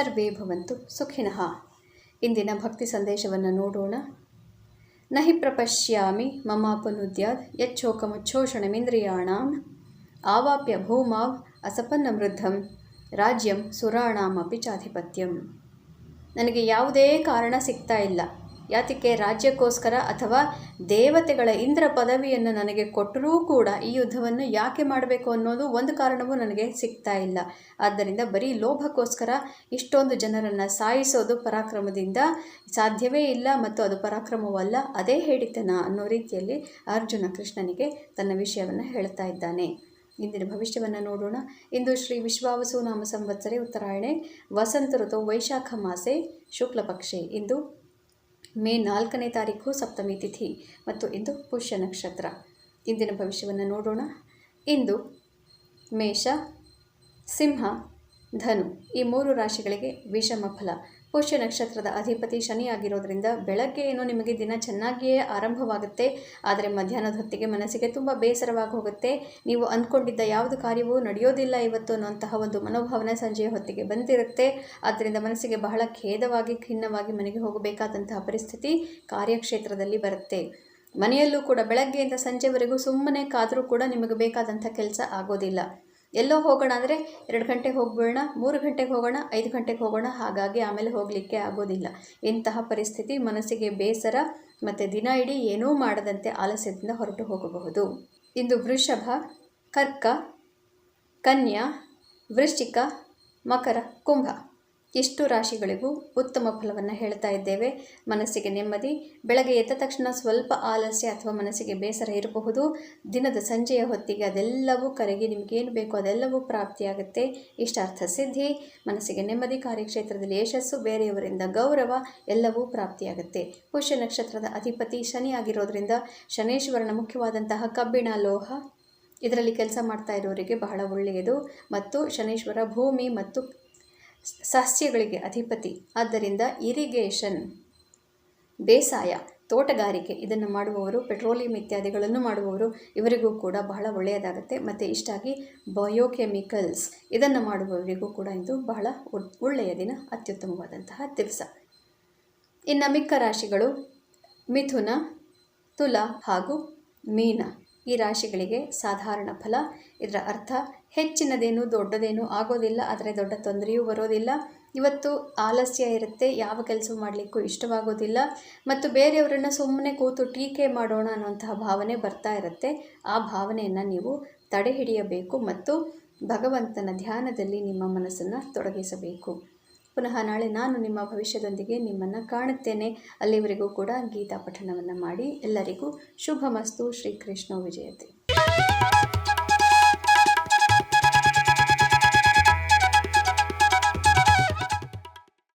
ಸರ್ವೇ ಭವಂತು ಸುಖಿನಃ. ಇಂದಿನ ಭಕ್ತಿ ಸಂದೇಶವನ್ನು ನೋಡೋಣ. ನಹಿ ಪ್ರಪಶ್ಯಾಮಿ ಮಮಾಪನುದ್ಯಾದ್ ಯಚ್ಚೋಕಮುಚ್ಛೋಷಣಮಿಂದ್ರಿಯಾಣಾಂ ಆವಾಪ್ಯ ಭೂಮಾವ್ ಅಸಪನ್ನ ವೃದ್ಧಂ ರಾಜ್ಯಂ ಸುರಾಣಾಮಪಿ ಚಾಧಿಪತ್ಯಂ. ನನಗೆ ಯಾವುದೇ ಕಾರಣ ಸಿಗ್ತಾ ಇಲ್ಲ. ಯಾತಕ್ಕೆ ರಾಜ್ಯಕ್ಕೋಸ್ಕರ ಅಥವಾ ದೇವತೆಗಳ ಇಂದ್ರ ಪದವಿಯನ್ನು ನನಗೆ ಕೊಟ್ಟರೂ ಕೂಡ ಈ ಯುದ್ಧವನ್ನು ಯಾಕೆ ಮಾಡಬೇಕು ಅನ್ನೋದು ಒಂದು ಕಾರಣವೂ ನನಗೆ ಸಿಗ್ತಾ ಇಲ್ಲ. ಆದ್ದರಿಂದ ಬರೀ ಲೋಭಕ್ಕೋಸ್ಕರ ಇಷ್ಟೊಂದು ಜನರನ್ನು ಸಾಯಿಸೋದು ಪರಾಕ್ರಮದಿಂದ ಸಾಧ್ಯವೇ ಇಲ್ಲ ಮತ್ತು ಅದು ಪರಾಕ್ರಮವಲ್ಲ ಅದೇ ಹೇಳಿತನ ಅನ್ನೋ ರೀತಿಯಲ್ಲಿ ಅರ್ಜುನ ಕೃಷ್ಣನಿಗೆ ತನ್ನ ವಿಷಯವನ್ನು ಹೇಳ್ತಾ ಇದ್ದಾನೆ. ಇಂದಿನ ಭವಿಷ್ಯವನ್ನು ನೋಡೋಣ. ಇಂದು ಶ್ರೀ ವಿಶ್ವಾವಸು ನಾಮ ಸಂವತ್ಸರಿ ಉತ್ತರಾಯಣೆ, ವಸಂತ ಋತು, ವೈಶಾಖ ಮಾಸೆ, ಶುಕ್ಲ ಪಕ್ಷೆ. ಇಂದು ಮೇ ನಾಲ್ಕನೇ ತಾರೀಕು ಸಪ್ತಮಿ ತಿಥಿ ಮತ್ತು ಇಂದು ಪುಷ್ಯ ನಕ್ಷತ್ರ. ಇಂದಿನ ಭವಿಷ್ಯವನ್ನು ನೋಡೋಣ. ಇಂದು ಮೇಷ, ಸಿಂಹ, ಧನು ಈ ಮೂರು ರಾಶಿಗಳಿಗೆ ವಿಷಮ ಫಲ. ಪುಷ್ಯ ನಕ್ಷತ್ರದ ಅಧಿಪತಿ ಶನಿ ಆಗಿರೋದ್ರಿಂದ ಬೆಳಗ್ಗೆ ಏನೋ ನಿಮಗೆ ದಿನ ಚೆನ್ನಾಗಿಯೇ ಆರಂಭವಾಗುತ್ತೆ. ಆದರೆ ಮಧ್ಯಾಹ್ನದ ಹೊತ್ತಿಗೆ ಮನಸ್ಸಿಗೆ ತುಂಬ ಬೇಸರವಾಗಿ ಹೋಗುತ್ತೆ. ನೀವು ಅಂದ್ಕೊಂಡಿದ್ದ ಯಾವುದು ಕಾರ್ಯವೂ ನಡೆಯೋದಿಲ್ಲ ಇವತ್ತು ಅನ್ನುವಂತಹ ಒಂದು ಮನೋಭಾವನೆ ಸಂಜೆಯ ಹೊತ್ತಿಗೆ ಬಂದಿರುತ್ತೆ. ಆದ್ದರಿಂದ ಮನಸ್ಸಿಗೆ ಬಹಳ ಖೇದವಾಗಿ, ಖಿನ್ನವಾಗಿ ಮನೆಗೆ ಹೋಗಬೇಕಾದಂತಹ ಪರಿಸ್ಥಿತಿ ಕಾರ್ಯಕ್ಷೇತ್ರದಲ್ಲಿ ಬರುತ್ತೆ. ಮನೆಯಲ್ಲೂ ಕೂಡ ಬೆಳಗ್ಗೆಯಿಂದ ಸಂಜೆವರೆಗೂ ಸುಮ್ಮನೆ ಕಾದರೂ ಕೂಡ ನಿಮಗೆ ಬೇಕಾದಂಥ ಕೆಲಸ ಆಗೋದಿಲ್ಲ. ಎಲ್ಲೋ ಹೋಗೋಣ ಅಂದರೆ ಎರಡು ಗಂಟೆಗೆ ಹೋಗ್ಬಿಡೋಣ, ಮೂರು ಗಂಟೆಗೆ ಹೋಗೋಣ, ಐದು ಗಂಟೆಗೆ ಹೋಗೋಣ, ಹಾಗಾಗಿ ಆಮೇಲೆ ಹೋಗಲಿಕ್ಕೆ ಆಗೋದಿಲ್ಲ. ಇಂತಹ ಪರಿಸ್ಥಿತಿ ಮನಸ್ಸಿಗೆ ಬೇಸರ ಮತ್ತು ದಿನ ಇಡೀ ಏನೂ ಮಾಡದಂತೆ ಆಲಸ್ಯದಿಂದ ಹೊರಟು ಹೋಗಬಹುದು. ಇಂದು ವೃಷಭ, ಕರ್ಕ, ಕನ್ಯಾ, ವೃಶ್ಚಿಕ, ಮಕರ, ಕುಂಭ. ಇಷ್ಟು ರಾಶಿಗಳಿಗೂ ಉತ್ತಮ ಫಲವನ್ನು ಹೇಳ್ತಾ ಇದ್ದೇವೆ. ಮನಸ್ಸಿಗೆ ನೆಮ್ಮದಿ, ಬೆಳಗ್ಗೆ ಎದ್ದ ತಕ್ಷಣ ಸ್ವಲ್ಪ ಆಲಸ್ಯ ಅಥವಾ ಮನಸ್ಸಿಗೆ ಬೇಸರ ಇರಬಹುದು. ದಿನದ ಸಂಜೆಯ ಹೊತ್ತಿಗೆ ಅದೆಲ್ಲವೂ ಕರಗಿ ನಿಮಗೇನು ಬೇಕೋ ಅದೆಲ್ಲವೂ ಪ್ರಾಪ್ತಿಯಾಗುತ್ತೆ. ಇಷ್ಟಾರ್ಥ ಸಿದ್ಧಿ, ಮನಸ್ಸಿಗೆ ನೆಮ್ಮದಿ, ಕಾರ್ಯಕ್ಷೇತ್ರದಲ್ಲಿ ಯಶಸ್ಸು, ಬೇರೆಯವರಿಂದ ಗೌರವ, ಎಲ್ಲವೂ ಪ್ರಾಪ್ತಿಯಾಗುತ್ತೆ. ಪುಷ್ಯ ನಕ್ಷತ್ರದ ಅಧಿಪತಿ ಶನಿ ಆಗಿರೋದ್ರಿಂದ ಶನೇಶ್ವರನ ಮುಖ್ಯವಾದಂತಹ ಕಬ್ಬಿಣ ಲೋಹ, ಇದರಲ್ಲಿ ಕೆಲಸ ಮಾಡ್ತಾ ಇರೋರಿಗೆ ಬಹಳ ಒಳ್ಳೆಯದು. ಮತ್ತು ಶನೇಶ್ವರ ಭೂಮಿ ಮತ್ತು ಸಸ್ಯಗಳಿಗೆ ಅಧಿಪತಿ. ಆದ್ದರಿಂದ ಇರಿಗೇಷನ್ ಬೇಸಾಯ, ತೋಟಗಾರಿಕೆ ಇದನ್ನು ಮಾಡುವವರು, ಪೆಟ್ರೋಲಿಯಂ ಇತ್ಯಾದಿಗಳನ್ನು ಮಾಡುವವರು, ಇವರಿಗೂ ಕೂಡ ಬಹಳ ಒಳ್ಳೆಯದಾಗುತ್ತೆ. ಮತ್ತು ಇಷ್ಟಾಗಿ ಬಯೋಕೆಮಿಕಲ್ಸ್ ಇದನ್ನು ಮಾಡುವವರಿಗೂ ಕೂಡ ಇದು ಬಹಳ ಒಳ್ಳೆಯ ದಿನ, ಅತ್ಯುತ್ತಮವಾದಂತಹ ದಿವಸ. ಇನ್ನು ಮಿಕ್ಕ ರಾಶಿಗಳು ಮಿಥುನ, ತುಲ ಹಾಗೂ ಮೀನ. ಈ ರಾಶಿಗಳಿಗೆ ಸಾಧಾರಣ ಫಲ, ಇದರ ಅರ್ಥ ಹೆಚ್ಚಿನದೇನು, ದೊಡ್ಡದೇನು ಆಗೋದಿಲ್ಲ, ಆದರೆ ದೊಡ್ಡ ತೊಂದರೆಯೂ ಬರೋದಿಲ್ಲ. ಇವತ್ತು ಆಲಸ್ಯ ಇರುತ್ತೆ, ಯಾವ ಕೆಲಸ ಮಾಡಲಿಕ್ಕೂ ಇಷ್ಟವಾಗೋದಿಲ್ಲ. ಮತ್ತು ಬೇರೆಯವರನ್ನು ಸುಮ್ಮನೆ ಕೂತು ಟೀಕೆ ಮಾಡೋಣ ಅನ್ನುವಂತಹ ಭಾವನೆ ಬರ್ತಾ ಇರುತ್ತೆ. ಆ ಭಾವನೆಯನ್ನು ನೀವು ತಡೆ ಹಿಡಿಯಬೇಕು ಮತ್ತು ಭಗವಂತನ ಧ್ಯಾನದಲ್ಲಿ ನಿಮ್ಮ ಮನಸ್ಸನ್ನು ತೊಡಗಿಸಬೇಕು. ಪುನಃ ನಾಳೆ ನಾನು ನಿಮ್ಮ ಭವಿಷ್ಯದೊಂದಿಗೆ ನಿಮ್ಮನ್ನು ಕಾಣುತ್ತೇನೆ. ಅಲ್ಲಿವರೆಗೂ ಕೂಡ ಗೀತಾ ಪಠಣವನ್ನು ಮಾಡಿ. ಎಲ್ಲರಿಗೂ ಶುಭಮಸ್ತು. ಶ್ರೀಕೃಷ್ಣ ವಿಜಯತೆ.